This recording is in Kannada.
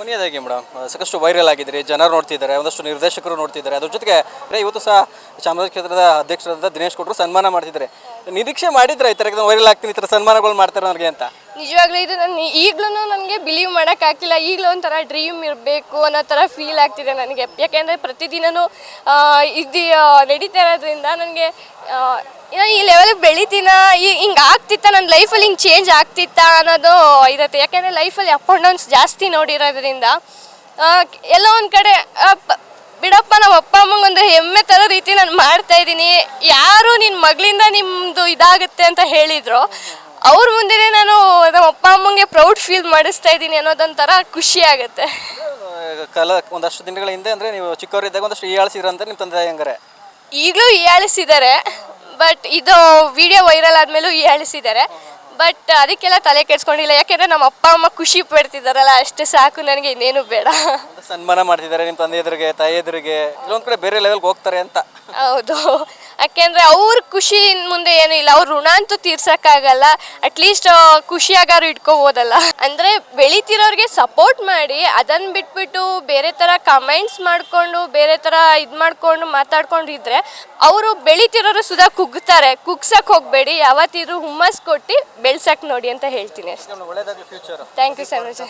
ಕೊನೆಯದಾಗಿ ಮೇಡಮ್ ಸಾಕಷ್ಟು ವೈರಲ್ ಆಗಿದ್ರಿ, ಜನರು ನೋಡ್ತಿದ್ದಾರೆ, ಒಂದಷ್ಟು ನಿರ್ದೇಶಕರು ನೋಡ್ತಿದ್ದಾರೆ, ಅದ್ರ ಜೊತೆಗೆ ಇವತ್ತು ಸಹ ಚಾಮರಾಜ ಕ್ಷೇತ್ರದ ಅಧ್ಯಕ್ಷರಾದ ದಿನೇಶ್ ಕೊಟ್ಟರು ಸನ್ಮಾನ ಮಾಡ್ತಿದ್ದಾರೆ. ನಿರೀಕ್ಷೆ ಮಾಡಿದ್ರೆ ಈ ಥರ ವೈರಲ್ ಆಗ್ತೀನಿ, ಈ ಥರ ಸನ್ಮಾನಗಳು ಮಾಡ್ತಾರೆ ನನಗೆ ಅಂತ. ನಿಜವಾಗ್ಲೂ ಇದು ನಾನು ಈಗಲೂ ನನಗೆ ಬಿಲೀವ್ ಮಾಡೋಕ್ಕಾಗಿಲ್ಲ ಈಗಲೂ ಒಂಥರ ಡ್ರೀಮ್ ಇರಬೇಕು ಅನ್ನೋ ಥರ ಫೀಲ್ ಆಗ್ತಿದೆ ನನಗೆ. ಯಾಕೆಂದರೆ ಪ್ರತಿದಿನವೂ ಇದು ನಡೀತಾ ಇರೋದ್ರಿಂದ ನನಗೆ ಈ ಲೆವೆಲ್ಗೆ ಬೆಳಿತೀನ, ಈ, ಹಿಂಗೆ ಆಗ್ತಿತ್ತ ನನ್ನ ಲೈಫಲ್ಲಿ ಹಿಂಗೆ ಚೇಂಜ್ ಆಗ್ತಿತ್ತಾ ಅನ್ನೋದು ಇರುತ್ತೆ. ಯಾಕೆಂದರೆ ಲೈಫಲ್ಲಿ ಅಪ್ ಆ್ಯಂಡ್ ಡೌನ್ಸ್ ಜಾಸ್ತಿ ನೋಡಿರೋದ್ರಿಂದ ಎಲ್ಲೋ ಒಂದು ಕಡೆ ಬಿಡಪ್ಪ ನಮ್ಮ ಅಪ್ಪ, ಅಮ್ಮಂಗೆ ಒಂದು ಹೆಮ್ಮೆ ಥರ ರೀತಿ ನಾನು ಮಾಡ್ತಾ ಇದ್ದೀನಿ. ಯಾರು ನಿನ್ನ ಮಗಳಿಂದ ನಿಮ್ಮದು ಇದಾಗುತ್ತೆ ಅಂತ ಹೇಳಿದ್ರು. ಅವ್ರ ಮುಂದೆನೆ ನಾನು ನಮ್ಮ ಅಪ್ಪ ಅಮ್ಮಂಗೆ ಪ್ರೌಡ್ ಫೀಲ್ ಮಾಡಿಸ್ತಾ ಇದ್ದೀನಿ ಅನ್ನೋದೊಂಥರ ಖುಷಿ ಆಗುತ್ತೆ. ಕಲ ಒಂದಷ್ಟು ದಿನಗಳ ಹಿಂದೆ ಅಂದ್ರೆ ನೀವು ಚಿಕ್ಕವರಿದ್ದಾಗ ಒಂದಷ್ಟು ಈಯಾಳಿಸಿದ್ರಂತ ನಿಮ್ಮ ತಂದೆ ಹೆಂಗಾರೆ? ಈಗಲೂ ಈಯಾಳಿಸಿದ್ದಾರೆ ಬಟ್ ಇದು ವಿಡಿಯೋ ವೈರಲ್ ಆದಮೇಲೂ ಈಯಾಳಿಸಿದ್ದಾರೆ ಬಟ್ ಅದಕ್ಕೆಲ್ಲ ತಲೆ ಕೆಡ್ಸ್ಕೊಂಡಿಲ್ಲ ಯಾಕೆಂದ್ರೆ ನಮ್ಮ ಅಪ್ಪ ಅಮ್ಮ ಖುಷಿ ಪಡ್ತಿದ್ದಾರಲ್ಲ ಅಷ್ಟು ಸಾಕು ನನಗೆ ಇನ್ನೇನು ಬೇಡ. ಸನ್ಮಾನ ಮಾಡ್ತಿದ್ದಾರೆ ನಿಮ್ಮ ತಂದೆ ಎದುರಿಗೆ ತಾಯಿ ಎದುರಿಗೆ ಇಲ್ಲೊಂದು ಕಡೆ ಬೇರೆ ಲೆವೆಲ್ಗೆ ಹೋಗ್ತಾರೆ ಅಂತ. ಹೌದು. ಯಾಕೆಂದ್ರೆ ಅವ್ರ ಖುಷಿ ಮುಂದೆ ಏನೂ ಇಲ್ಲ. ಅವ್ರ ಋಣ ಅಂತೂ ತೀರ್ಸಕ್ಕಾಗಲ್ಲ. ಅಟ್ಲೀಸ್ಟ್ ಖುಷಿಯಾಗಾರು ಇಟ್ಕೋಬೋದಲ್ಲ. ಅಂದ್ರೆ ಬೆಳಿತಿರೋರಿಗೆ ಸಪೋರ್ಟ್ ಮಾಡಿ ಅದನ್ನ ಬಿಟ್ಬಿಟ್ಟು ಬೇರೆ ಥರ ಕಮೆಂಟ್ಸ್ ಮಾಡಿಕೊಂಡು ಬೇರೆ ಥರ ಇದು ಮಾಡ್ಕೊಂಡು ಮಾತಾಡ್ಕೊಂಡಿದ್ರೆ ಅವರು ಬೆಳಿತಿರೋರು ಸುಧಾ ಕುಗ್ತಾರೆ. ಕುಗ್ಸಕ್ ಹೋಗಬೇಡಿ. ಯಾವತ್ತಿದ್ರು ಹುಮ್ಮಸ್ ಕೊಟ್ಟು ಬೆಳ್ಸಕ್ ನೋಡಿ ಅಂತ ಹೇಳ್ತೀನಿ ಥ್ಯಾಂಕ್ ಯು ಸರ್ ಮಚ್